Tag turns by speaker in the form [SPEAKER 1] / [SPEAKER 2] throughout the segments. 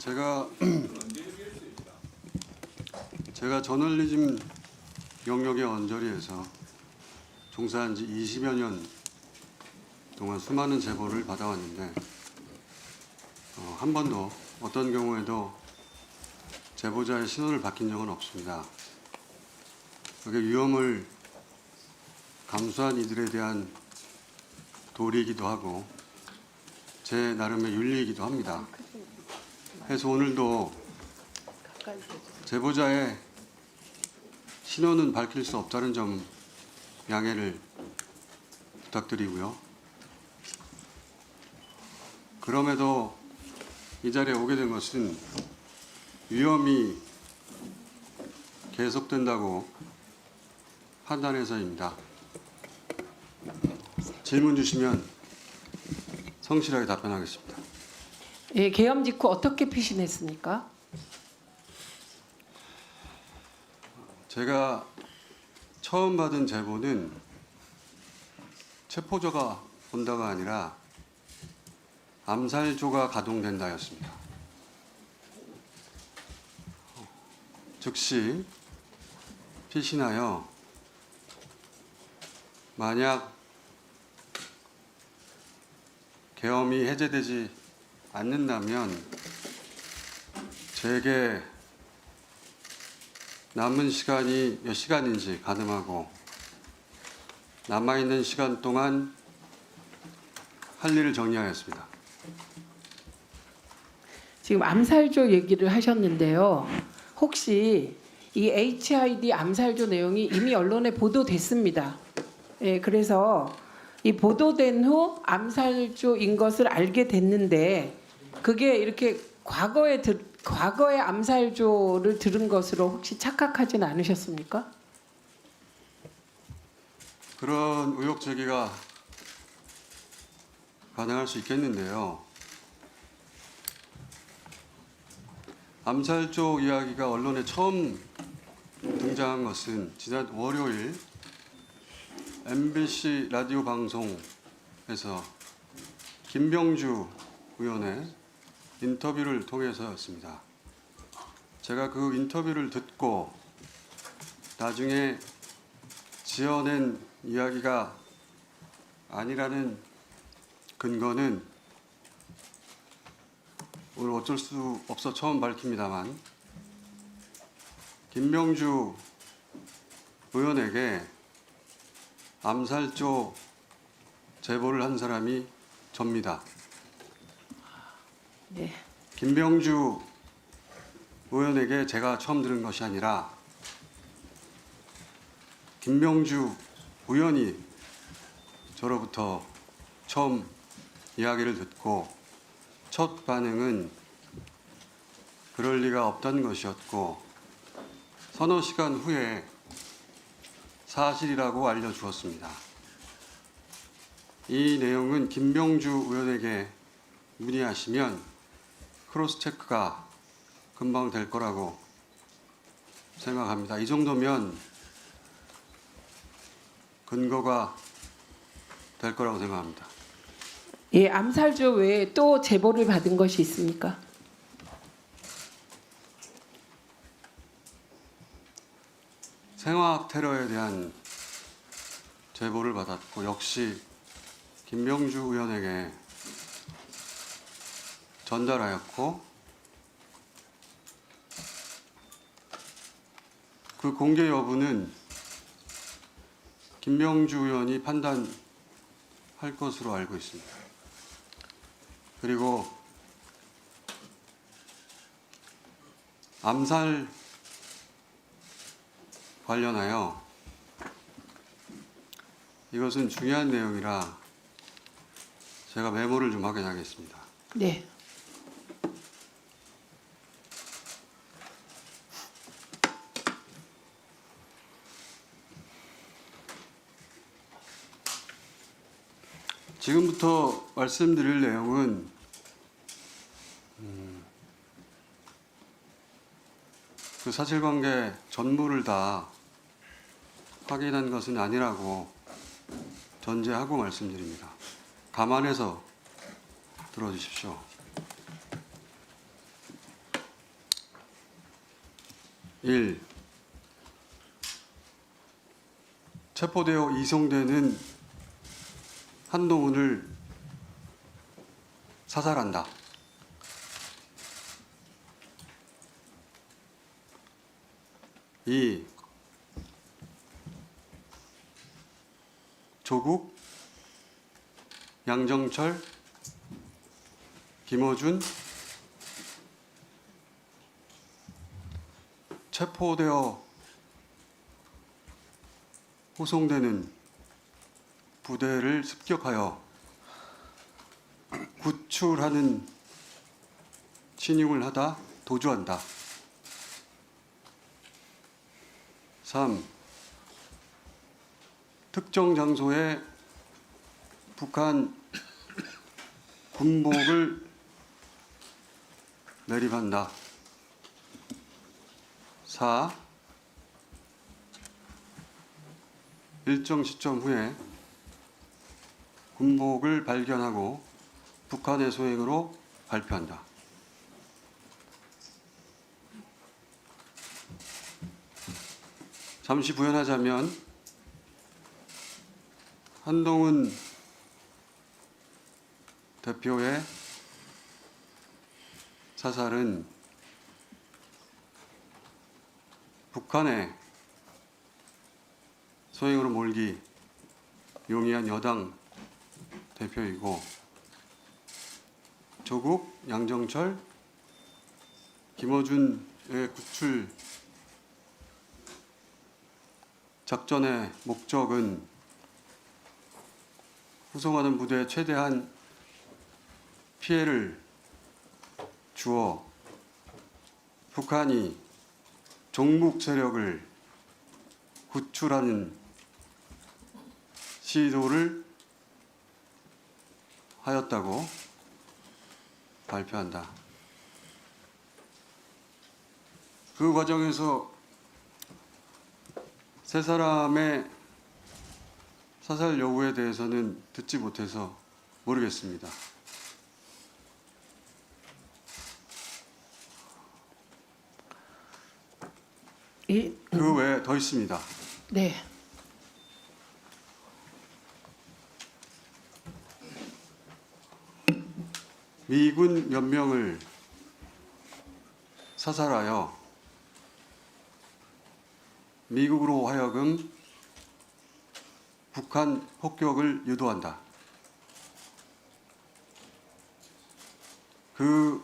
[SPEAKER 1] 제가 제가 저널리즘 영역의 언저리에서 종사한 지 20여 년 동안 수많은 제보를 받아왔는데 어, 한 번도 어떤 경우에도 제보자의 신원을 밝힌 적은 없습니다. 그게 위험을 감수한 이들에 대한 도리이기도 하고 제 나름의 윤리이기도 합니다. 그래서 오늘도 제보자의 신원은 밝힐 수 없다는 점 양해를 부탁드리고요. 그럼에도 이 자리에 오게 된 것은 위험이 계속된다고 판단해서입니다. 질문 주시면 성실하게 답변하겠습니다.
[SPEAKER 2] 예, 계엄 직후 어떻게 피신했습니까?
[SPEAKER 1] 제가 처음 받은 제보는 체포조가 온다가 아니라 암살조가 가동된다였습니다. 즉시 피신하여 만약 계엄이 해제되지 않는다면 제게 남은 시간이 몇 시간인지 가늠하고 남아있는 시간 동안 할 일을 정리하였습니다.
[SPEAKER 2] 지금 암살조 얘기를 하셨는데요. 혹시 이 HID 암살조 내용이 이미 언론에 보도됐습니다. 예, 그래서 이 보도된 후 암살조인 것을 알게 됐는데 그게 이렇게 과거에 들, 과거의 암살조를 들은 것으로 혹시 착각하진 않으셨습니까?
[SPEAKER 1] 그런 의혹 제기가 가능할 수 있겠는데요. 암살조 이야기가 언론에 처음 등장한 것은 지난 월요일 MBC 라디오 방송에서 김병주 의원의 인터뷰를 통해서였습니다. 제가 그 인터뷰를 듣고 나중에 지어낸 이야기가 아니라는 근거는 오늘 어쩔 수 없어 처음 밝힙니다만 김명주 의원에게 암살조 제보를 한 사람이 접니다.
[SPEAKER 2] 네.
[SPEAKER 1] 김병주 의원에게 제가 처음 들은 것이 아니라 김병주 의원이 저로부터 처음 이야기를 듣고 첫 반응은 그럴 리가 없다는 것이었고 서너 시간 후에 사실이라고 알려주었습니다. 이 내용은 김병주 의원에게 문의하시면 크로스 체크가 금방 될 거라고 생각합니다. 이 정도면 근거가 될 거라고 생각합니다.
[SPEAKER 2] 예, 암살조 외에 또 제보를 받은 것이 있습니까?
[SPEAKER 1] 생화학 테러에 대한 제보를 받았고 역시 김병주 의원에게 전달하였고 그 공개 여부는 김병주 의원이 판단할 것으로 알고 있습니다. 그리고 암살 관련하여 이것은 중요한 내용이라 제가 메모를 좀 확인하겠습니다.
[SPEAKER 2] 네.
[SPEAKER 1] 지금부터 말씀드릴 내용은 음, 그 사실관계 전부를 다 확인한 것은 아니라고 전제하고 말씀드립니다. 감안해서 들어주십시오. 1. 체포되어 이송되는 한동훈을 사살한다. 2. 조국, 양정철, 김어준 체포되어 호송되는 부대를 습격하여 구출하는 신용을 하다 도주한다. 3. 특정 장소에 북한 군복을 매립한다. 4. 일정 시점 후에 군복을 발견하고 북한의 소행으로 발표한다. 잠시 부연하자면 한동훈 대표의 사살은 북한의 소행으로 몰기 용이한 여당 대표이고 조국, 양정철, 김어준의 구출 작전의 목적은 후송하는 부대에 최대한 피해를 주어 북한이 종북 세력을 구출하는 시도를 하였다고 발표한다. 그 과정에서 세 사람의 사살 여부에 대해서는 듣지 못해서 모르겠습니다.
[SPEAKER 2] 이,
[SPEAKER 1] 그 외에 더 있습니다.
[SPEAKER 2] 네.
[SPEAKER 1] 미군 몇 명을 사살하여 미국으로 하여금 북한 폭격을 유도한다. 그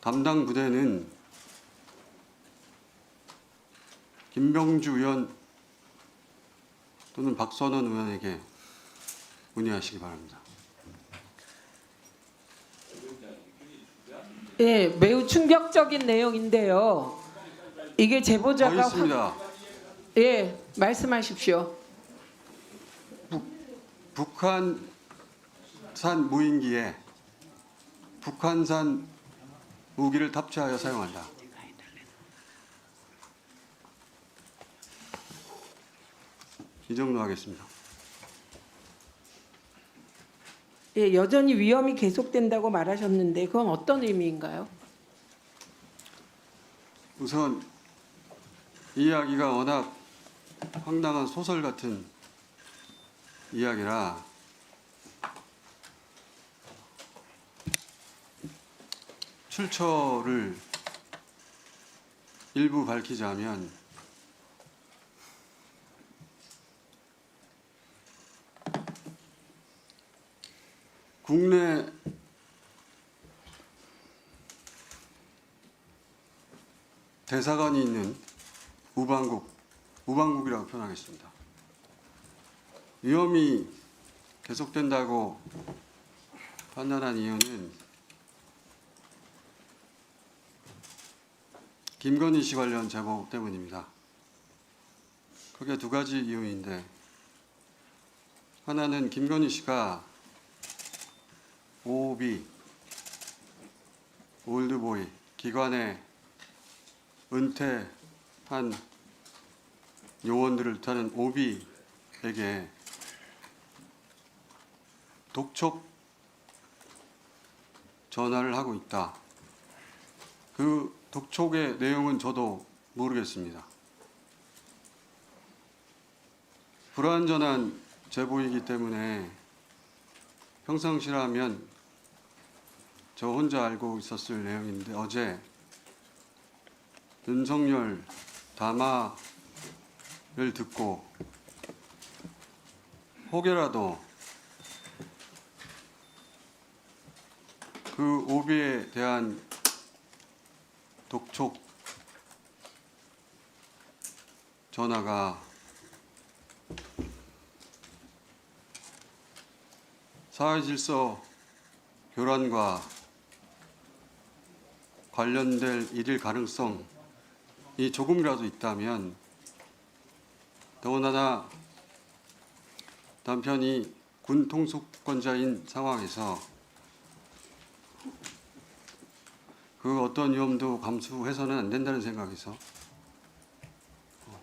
[SPEAKER 1] 담당 부대는 김병주 의원 또는 박선원 의원에게 문의하시기 바랍니다.
[SPEAKER 2] 예, 매우 충격적인 내용인데요. 이게
[SPEAKER 1] 더
[SPEAKER 2] 제보자가 확-
[SPEAKER 1] 있습니다.
[SPEAKER 2] 예, 말씀하십시오.
[SPEAKER 1] 북한산 무인기에 북한산 무기를 탑재하여 사용한다. 이 정도 하겠습니다.
[SPEAKER 2] 예, 여전히 위험이 계속된다고 말하셨는데 그건 어떤 의미인가요?
[SPEAKER 1] 우선 이 이야기가 워낙 황당한 소설 같은 이야기라 출처를 일부 밝히자면 국내 대사관이 있는 우방국, 우방국이라고 표현하겠습니다. 위험이 계속된다고 판단한 이유는 김건희 씨 관련 제보 때문입니다. 크게 두 가지 이유인데 하나는 김건희 씨가 OB, 올드보이 기관의 은퇴한 요원들을 타는 오비에게 독촉 전화를 하고 있다. 그 독촉의 내용은 저도 모르겠습니다. 불완전한 제보이기 때문에 평상시라면 저 혼자 알고 있었을 내용인데 어제 윤석열 담화를 듣고 혹여라도 그 오비에 대한 독촉 전화가 사회 질서 교란과 관련될 일일 가능성이 조금이라도 있다면 더군다나 남편이 군 통수권자인 상황에서 그 어떤 위험도 감수해서는 안 된다는 생각에서 어,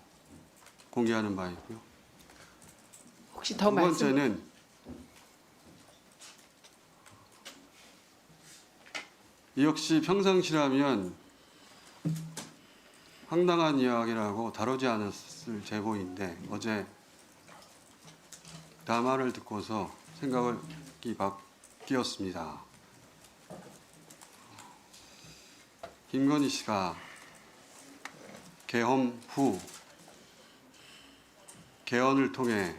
[SPEAKER 1] 공개하는 바이고요.
[SPEAKER 2] 혹시 더
[SPEAKER 1] 두
[SPEAKER 2] 말씀
[SPEAKER 1] 번째는 역시 평상시라면 황당한 이야기라고 다루지 않았을 제보인데 어제 담화를 듣고서 생각이 바뀌었습니다. 김건희 씨가 개엄 후 개헌을 통해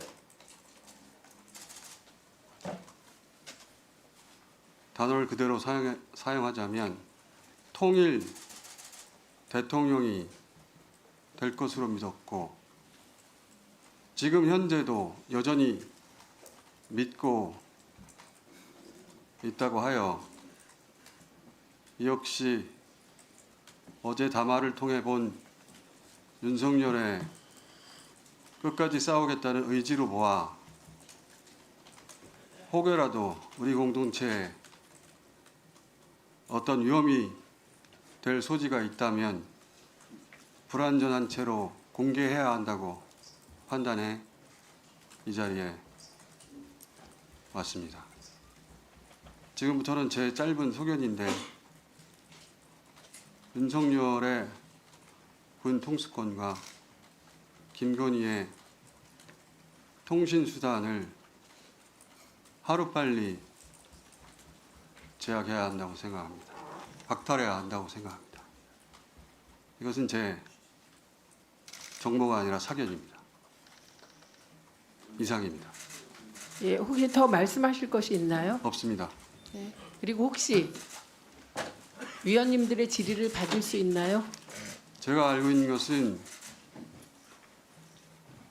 [SPEAKER 1] 단어를 그대로 사용, 사용하자면 통일 대통령이 될 것으로 믿었고 지금 현재도 여전히 믿고 있다고 하여 이 역시 어제 담화를 통해 본 윤석열의 끝까지 싸우겠다는 의지로 보아 혹여라도 우리 공동체에 어떤 위험이 될 소지가 있다면 불완전한 채로 공개해야 한다고 판단해 이 자리에 왔습니다. 지금부터는 제 짧은 소견인데 윤석열의 군 통수권과 김건희의 통신 수단을 하루빨리 제약해야 한다고 생각합니다. 박탈해야 한다고 생각합니다. 이것은 제 정보가 아니라 사견입니다. 이상입니다.
[SPEAKER 2] 예, 혹시 더 말씀하실 것이 있나요?
[SPEAKER 1] 없습니다.
[SPEAKER 2] 그리고 혹시 위원님들의 질의를 받을 수 있나요?
[SPEAKER 1] 제가 알고 있는 것은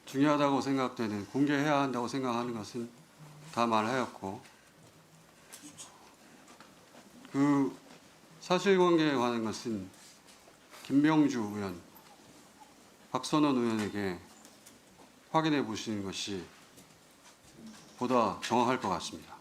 [SPEAKER 1] 중요하다고 생각되는 공개해야 한다고 생각하는 것은 다 말하였고 그 사실관계에 관한 것은 김병주 의원, 박선원 의원에게 확인해 보시는 것이 보다 정확할 것 같습니다.